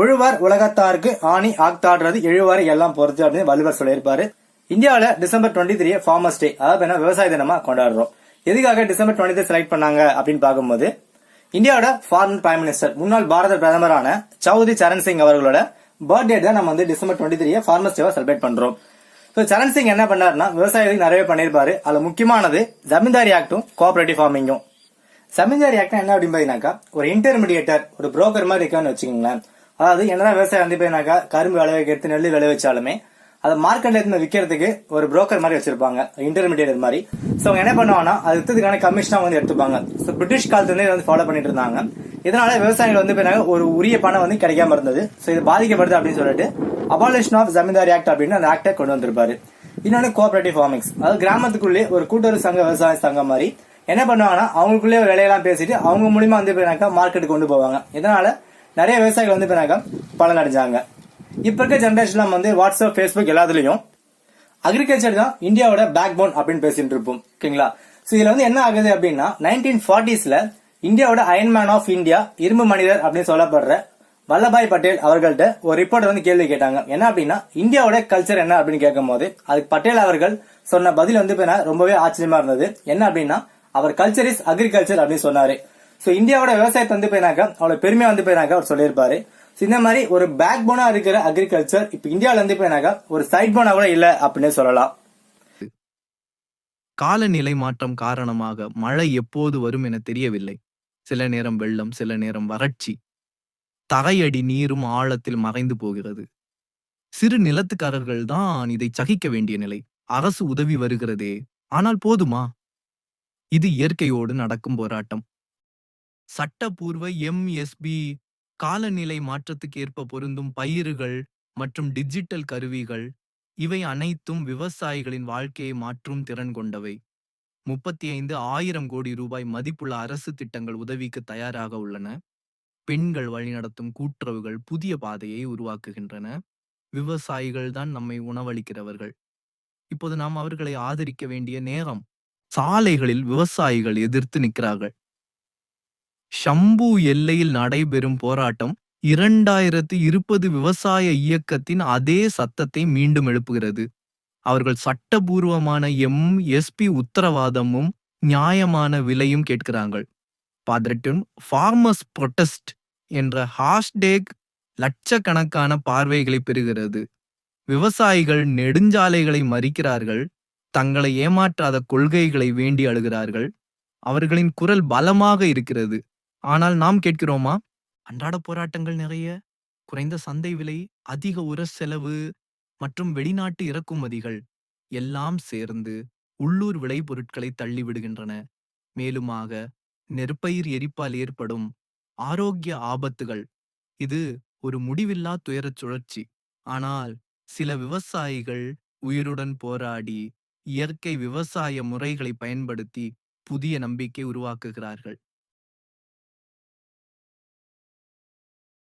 உழுவார் உலகத்தாருக்கு ஆணி ஆக்தாடுறது எழுவாரை எல்லாம் பொறுத்து அப்படின்னு வள்ளுவர் சொல்லியிருப்பாரு. இந்தியாவில் December twenty three farmers day அதாவது விவசாய தினமா கொண்டாடுறோம். எதுக்காக டிசம்பர் டுவெண்ட்டி த்ரீ செலக்ட் பண்ணாங்க அப்படின்னு பார்க்கும்போது இந்தியாவோட ஃபாரின் பிரைம் மினிஸ்டர் முன்னாள் பாரத பிரதமரான சௌத்ரி சரண் சிங் அவர்களோட பர்த்டே தான் நம்ம வந்து டிசம்பர் டுவெண்ட்டி த்ரீ ஃபார்மர்ஸ் டேவா செலிப்ரேட் பண்றோம். ஸோ சரண் சிங் என்ன பண்ணாருன்னா விவசாயிகளுக்கு நிறைய பண்ணியிருப்பாரு. அதுல முக்கியமானது ஜமீன்தாரி ஆக்டும் கோஆபரேட்டிவ் ஃபார்மிங்கும் ஜமீன்தாரி ஆக்ட் என்ன அப்படின்னு பாத்தீங்கன்னாக்கா ஒரு இன்டர்மீடியேட்டர் ஒரு புரோக்கர் மாதிரி இருக்கான்னு வச்சுக்கோங்களேன். அதாவது என்னதான் விவசாயம் வந்து போயினாக்கா கரும்பு விளைவிக்க எடுத்து நெல் விளைவிச்சாலுமே அதை மார்க்கெட்ல இருந்து விற்கிறதுக்கு ஒரு புரோக்கர் மாதிரி வச்சிருப்பாங்க இன்டர்மீடியட் மாதிரி. ஸோ அவங்க என்ன பண்ணுவாங்கன்னா அது வித்ததுக்கான வந்து எடுத்துப்பாங்க. ஸோ பிரிட்டிஷ் காலத்துலேருந்து இதை வந்து ஃபாலோ பண்ணிட்டு இருந்தாங்க. இதனால விவசாயிகள் வந்து போயினாங்க ஒரு உரிய பணம் வந்து கிடைக்காம இருந்தது. ஸோ இது பாதிக்கப்படுது அப்படின்னு சொல்லிட்டு அபாலிஷன் ஆஃப் ஜமீன்தாரி ஆக்ட் அப்படின்னு அந்த ஆக்டை கொண்டு வந்திருப்பாரு. இன்னொன்று கோஆபரேட்டிவ் ஃபார்மிங்ஸ் அதாவது கிராமத்துக்குள்ளே ஒரு கூட்டுறவு சங்க விவசாய சங்கம் மாதிரி என்ன பண்ணுவாங்கன்னா அவங்களுக்குள்ளே ஒரு வேலையெல்லாம் பேசிட்டு அவங்க மூலியமா வந்து போயினாக்கா மார்க்கெட்டுக்கு கொண்டு போவாங்க. இதனால நிறைய விவசாயிகள் வந்து பின்னாக்க பலன் அடைஞ்சாங்க இப்போ இருக்க ஜென்ரேஷன்லாம் வந்து வாட்ஸ்அப் ஃபேஸ்புக் எல்லாத்துலேயும் அக்ரிகல்ச்சர் தான் இந்தியாவோட பேக் போன் அப்படின்னு பேசிட்டு இருப்போம். ஓகேங்களா? ஸோ இதில் வந்து என்ன ஆகுது அப்படின்னா நைன்டீன் ஃபார்ட்டிஸில் இந்தியாவோட அயன்மேன் ஆஃப் இந்தியா இரும்பு மனிதர் அப்படின்னு சொல்லப்படுற வல்லபாய் பட்டேல் அவர்கள்ட்ட ஒரு ரிப்போர்ட் வந்து கேள்வி கேட்டாங்க. என்ன அப்படின்னா இந்தியாவோட கல்ச்சர் என்ன அப்படின்னு கேட்கும்போது அதுக்கு பட்டேல் அவர்கள் சொன்ன பதில் வந்து பாத்தீங்கன்னா ரொம்பவே ஆச்சரியமா இருந்தது. என்ன அப்படின்னா அவர் கல்ச்சர் இஸ் அக்ரிகல்ச்சர் அப்படின்னு சொன்னாரு. ஸோ இந்தியாவோட விவசாயத்தை வந்து போயினாக்க அவ்வளோ பெருமையாக வந்து போயினாக்க அவர் சொல்லியிருப்பாரு. இந்த மாதிரி ஒரு பேக் போனா இருக்கிற அக்ரிகல்ச்சர் இப்ப இந்தியாவில இருந்து போயினாக்க ஒரு சைட் போனா கூட இல்ல அப்படின்னு சொல்லலாம். காலநிலை மாற்றம் காரணமாக மழை எப்போது வரும் என தெரியவில்லை. சில நேரம் வெள்ளம் சில நேரம் வறட்சி. தரையடி நீரும் ஆழத்தில் மறைந்து போகிறது. சிறு நிலத்துக்காரர்கள் தான் இதை சகிக்க வேண்டிய நிலை. அரசு உதவி வருகிறதே. ஆனால் போதுமா? இது இயற்கையோடு நடக்கும் போராட்டம். சட்டப்பூர்வ எம்எஸ்பி காலநிலை மாற்றத்துக்கு ஏற்ப பொருந்தும் பயிர்கள் மற்றும் டிஜிட்டல் கருவிகள் இவை அனைத்தும் விவசாயிகளின் வாழ்க்கையை மாற்றும் திறன் கொண்டவை. முப்பத்தி ஐந்து ஆயிரம் கோடி ரூபாய் மதிப்புள்ள அரசு திட்டங்கள் உதவிக்கு தயாராக உள்ளன. பெண்கள் வழிநடத்தும் கூட்டுறவுகள் புதிய பாதையை உருவாக்குகின்றன. விவசாயிகள் தான் நம்மை உணவளிக்கிறவர்கள். இப்போது நாம் அவர்களை ஆதரிக்க வேண்டிய நேரம். சாலைகளில் விவசாயிகள் எதிர்த்து நிற்கிறார்கள். ஷம்பு எல்லையில் நடைபெறும் போராட்டம் இரண்டாயிரத்து இருபது விவசாய இயக்கத்தின் அதே சத்தத்தை மீண்டும் எழுப்புகிறது. அவர்கள் சட்டபூர்வமான எம் எஸ்பி உத்தரவாதமும் நியாயமான விலையும் கேட்கிறார்கள். பதட்டும் ஃபார்மர்ஸ் ப்ரொட்டஸ்ட் என்ற ஹாஷ்டேக் லட்சக்கணக்கான பார்வைகளை பெறுகிறது. விவசாயிகள் நெடுஞ்சாலைகளை மறிக்கிறார்கள். தங்களை ஏமாற்றாத கொள்கைகளை வேண்டி அழுகிறார்கள். அவர்களின் குரல் பலமாக இருக்கிறது. ஆனால் நாம் கேட்கிறோமா? அன்றாட போராட்டங்கள் நிறைய குறைந்த சந்தை விலை அதிக உர செலவு மற்றும் வெளிநாட்டு இறக்குமதிகள் எல்லாம் சேர்ந்து உள்ளூர் விளைபொருட்களை தள்ளிவிடுகின்றன மேலுமாக நெற்பயிர் எரிப்பால் ஏற்படும் ஆரோக்கிய ஆபத்துகள். இது ஒரு முடிவில்லா துயரச் சுழற்சி. ஆனால் சில விவசாயிகள் உயிருடன் போராடி இயற்கை விவசாய முறைகளை பயன்படுத்தி புதிய நம்பிக்கை உருவாக்குகிறார்கள்.